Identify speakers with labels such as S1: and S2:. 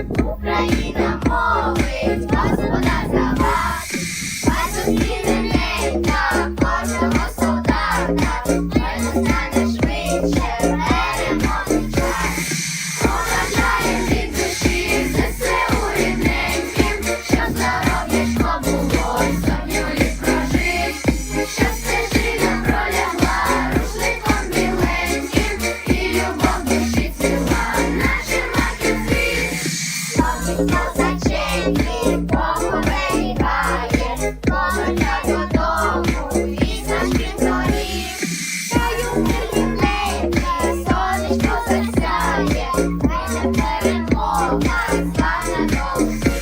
S1: Україна мовить, господа. Bye.